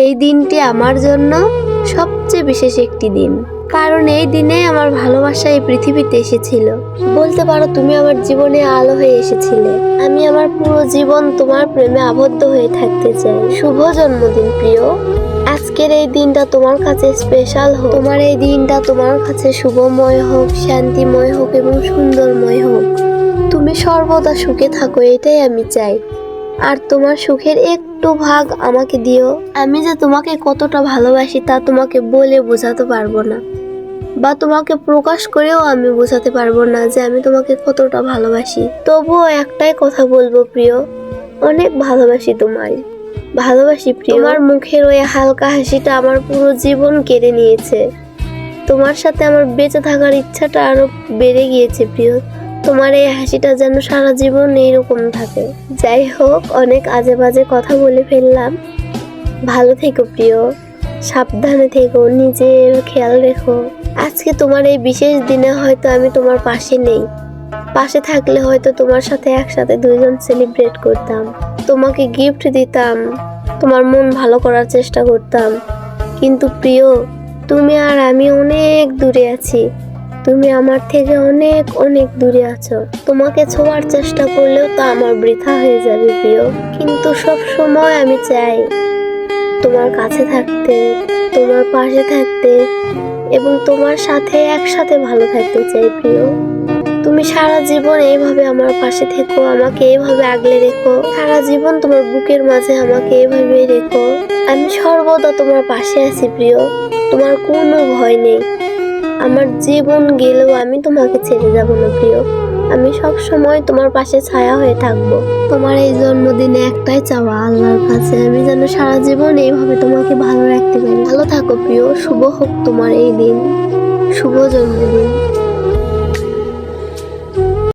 এই দিনটি আমার জন্য সবচেয়ে বিশেষ একটি দিন। কারণ এই দিনে আমার ভালোবাসা এই পৃথিবীতে এসেছিল। বলতে পারো, তুমি আমার জীবনে আলো হয়ে এসেছিলে। আমি আমার পুরো জীবন তোমার প্রেমে আবদ্ধ হয়ে থাকতে চাই। শুভ জন্মদিন, প্রিয়। আজকের এই দিনটা তোমার কাছে স্পেশাল হোক। তোমার এই দিনটা তোমার কাছে শুভময় হোক, শান্তিময় হোক এবং সুন্দরময় হোক। তুমি সর্বদা সুখে থাকো, এটাই আমি চাই। আর তোমার সুখের একটু ভাগ আমাকে দিও। আমি যে তোমাকে কতটা ভালোবাসি তা তোমাকে বলে বোঝাতে পারব না। বা তোমাকে প্রকাশ করেও আমি বোঝাতে পারব না যে আমি তোমাকে কতটা ভালোবাসি। তবুও একটাই কথা বলব প্রিয়, অনেক ভালোবাসি তোমায়। ভালোবাসি প্রিয়। তোমার মুখের ওই হালকা হাসিটা আমার পুরো জীবন কেড়ে নিয়েছে। তোমার সাথে আমার বেঁচে থাকার ইচ্ছাটা আরও বেড়ে গিয়েছে প্রিয়। তোমার এই হাসিটা যেন সারা জীবন এইরকম থাকে। যাই হোক, অনেক আজে বাজে কথা বলে ফেললাম। ভালো থেকো প্রিয়। সাবধানে থেকো, নিজের খেয়াল রেখো। আজকে তোমার এই বিশেষ দিনে হয়তো আমি তোমার পাশে নেই। পাশে থাকলে হয়তো তোমার সাথে একসাথে দুইজন সেলিব্রেট করতাম। তোমাকে গিফট দিতাম। তোমার মন ভালো করার চেষ্টা করতাম। কিন্তু প্রিয়, তুমি আর আমি অনেক দূরে আছি। তুমি আমার থেকে অনেক অনেক দূরে আছো। তোমাকে ছোঁয়ার চেষ্টা করলেও তা আমার বৃথা হয়ে যাবে, প্রিয়। কিন্তু সব সময় আমি চাই তোমার কাছে থাকতে, তোমার পাশে থাকতে এবং তোমার সাথে একসাথে ভালো থাকতে চাই, প্রিয়। তুমি সারা জীবন এইভাবে আমার পাশে থেকো, আমাকে এইভাবে আগলে রেখো। সারা জীবন তোমার বুকের মাঝে আমাকে এইভাবে রেখো। আমি সর্বদা তোমার পাশে আছি, প্রিয়। তোমার কোনো ভয় নেই। আমার জীবন গেলেও আমি তোমাকে ছেড়ে যাব না, প্রিয়। আমি সব সময় তোমার পাশে ছায়া হয়ে থাকব। তোমার এই জন্মদিনে একটাই চাওয়া, আল্লাহর কাছে। আমি যেন সারা জীবন এইভাবে তোমাকে ভালো রাখতে পারি। ভালো থাকো, প্রিয়। শুভ হোক তোমার এই দিন। শুভ জন্মদিন।